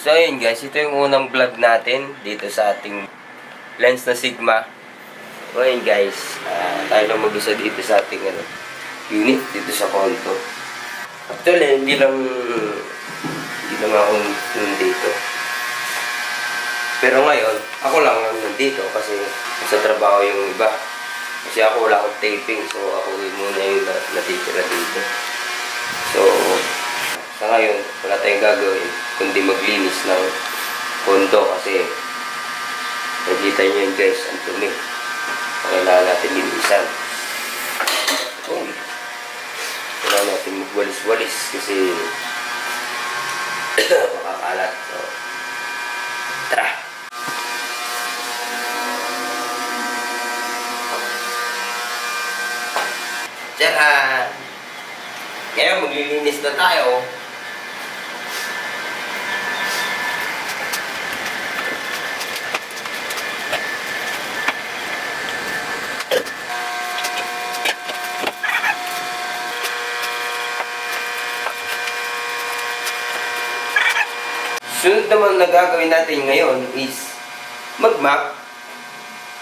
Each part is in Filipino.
So ayun guys, ito yung unang vlog natin dito sa ating lens na Sigma. So ayun guys, ah, tayo lang mag-isa dito sa ating ano, unit dito sa condo. Actually, hindi lang hindi lang ako nandito. Pero ngayon, ako lang ang nandito kasi sa trabaho yung iba. Kasi ako wala akong taping, so ako muna yung na- natitira dito. Sa ngayon, wala tayong gagawin kundi maglinis ng kondo kasi nakita nyo yun guys, ang dumi. Kailangan natin linisan. Oh. Kailangan natin magwalis-walis kasi makakalat. So, tara! Tara! Ngayon, maglilinis na tayo. Naman na gagawin natin ngayon is mag-map.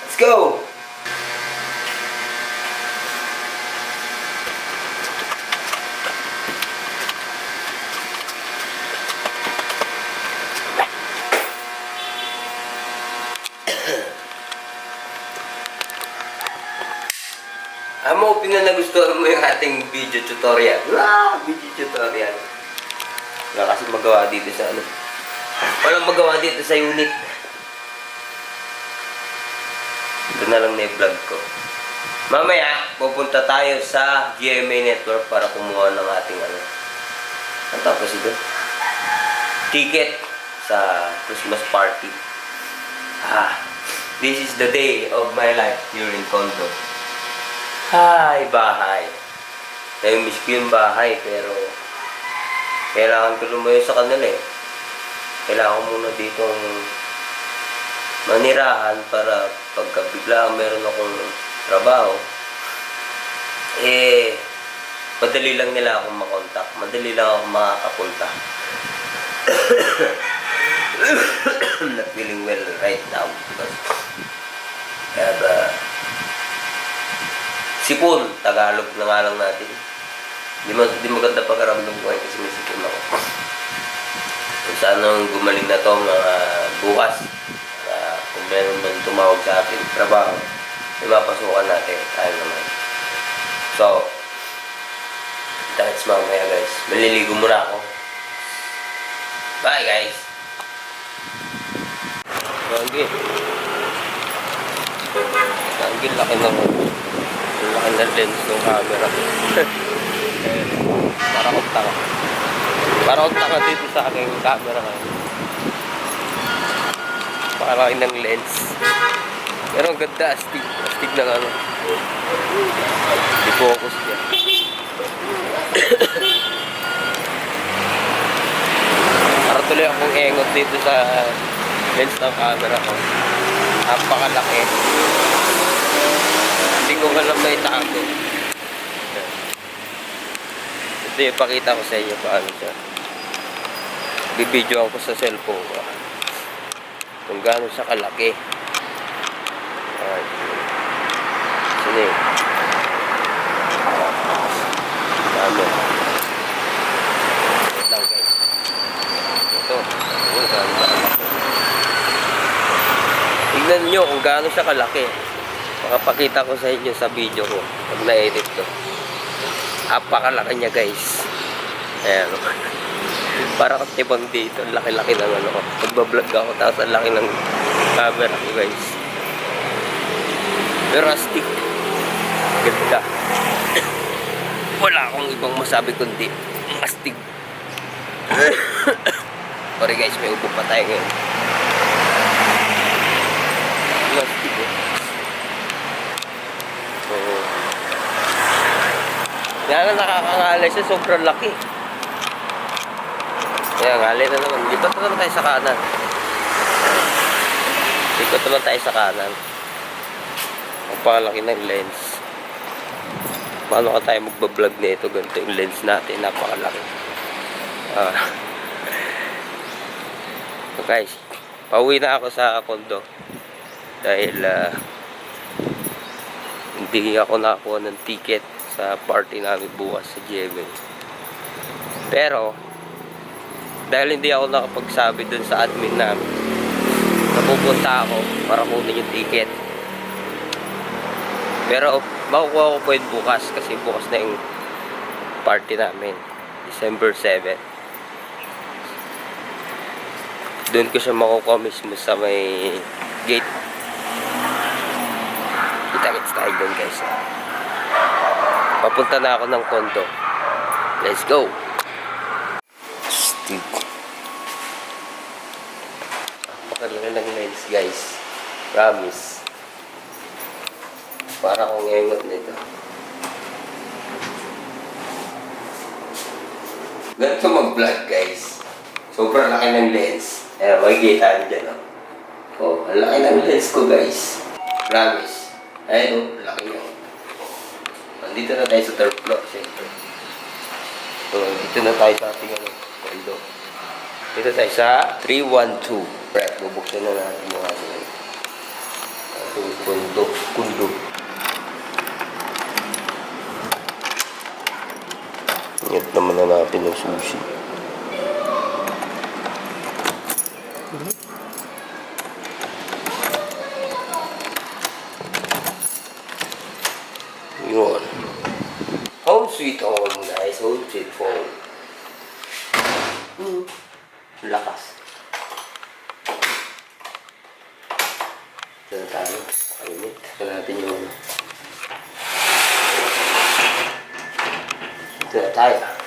Let's go! I'm hoping na nagustuhan mo yung ating video tutorial. Wow! Video tutorial. Wala kasi magawa dito sa ano. Walang magawa dito sa unit. Ito na lang na vlog ko. Mamaya, pupunta tayo sa GMA Network para kumuha ng ating ano. Ang tapos ito? Ticket sa Christmas party. Ah, this is the day of my life here in Condo. Hi, bahay. Nami-miss ko yung bahay, pero kailangan ko lumayo sa kanila eh. Kailangan muna ditong manirahan para pagka bigla meron akong trabaho, eh, madali lang nila akong makontak. Madali lang akong makakapunta. Not feeling well right now because I have sipon. Tagalog na nga lang natin. Di, ma di maganda pagkaramdam ko kasi may sipon ako. Kung sanang gumaling na to mga bukas, uh, kung meron man tumawag sa akin, trabaho, may mapasukan natin, tayo naman. So, that's mamaya guys. Maliligo muna ako. Bye guys! Gagi. Gagi, laki ng ang laki ng lens ng camera. Para akong tanga. Para akong tanga dito sa aking camera ngayon. Para ng lens. Pero ang ganda, astig. Astig na ano. I-focus niya. Para tuloy akong engot dito sa lens ng camera ko. Napakalaki. Hindi ko alam na itago. Ito yung pakita ko sa inyo paano siya. Bibidyoan ko sa cellphone. Kung gaano siya kalaki. Alright. Yun? Dami. Wait lang guys. Ito. Ito, gaano siya kalaki. Tignan nyo kung gaano siya kalaki. Makapakita ko sa inyo sa video ko pag na-edit ko. Apakalaki niya guys. Ayan. Para katibang dito. Ang laki-laki ng ano ko. Pagbablog ako tapos ang laki ng camera ko guys. Pero astig. Ganda. Wala akong ibang masabi kundi astig. Sorry guys, may upo pa tayo ngayon. Astig eh. Oo. Kaya na nakakangalay siya, sobrang laki. Kaya ngalay na naman. Lipat na naman tayo sa kanan. Lipat naman tayo sa kanan. Ang pakalaki ng lens. Paano ka tayo magbablog nito? Ganito yung lens natin. Napakalaki. Ah. So guys, pauwi na ako sa kondo. Dahil ah, hindi ako nakakuha ng ticket sa party namin bukas sa GMA. Pero, dahil hindi ako nakapagsabi dun sa admin namin, napupunta ako para kunin yung ticket. Pero, makukuha ko po yun bukas kasi bukas na yung party namin. December 7. Doon ko siya makukuha mismo sa may gate. Kita-kits tayo doon guys. Papunta na ako ng kondo. Let's go! Napakalala ng lens guys. Promise. Para akong ngengot nito. Ganito mag-vlog guys. Sobrang laki ng lens. Ayan, makikita nyo dyan. Oh, oh ang laki ng lens ko guys. Promise. Ayun, oh, laki niya. Nandito na tayo sa third floor, syempre. So, dito na tayo sa ating ano, condo. Dito tayo sa 312. Right, bubuksan na natin yung ating ating condo. Condo. Ingat naman na natin ng sushi. Yun. Home sweet home, guys. Home sweet home. Hmm. Lakas. Ito na tayo. Kainit. Ito natin yung... Ito na tayo.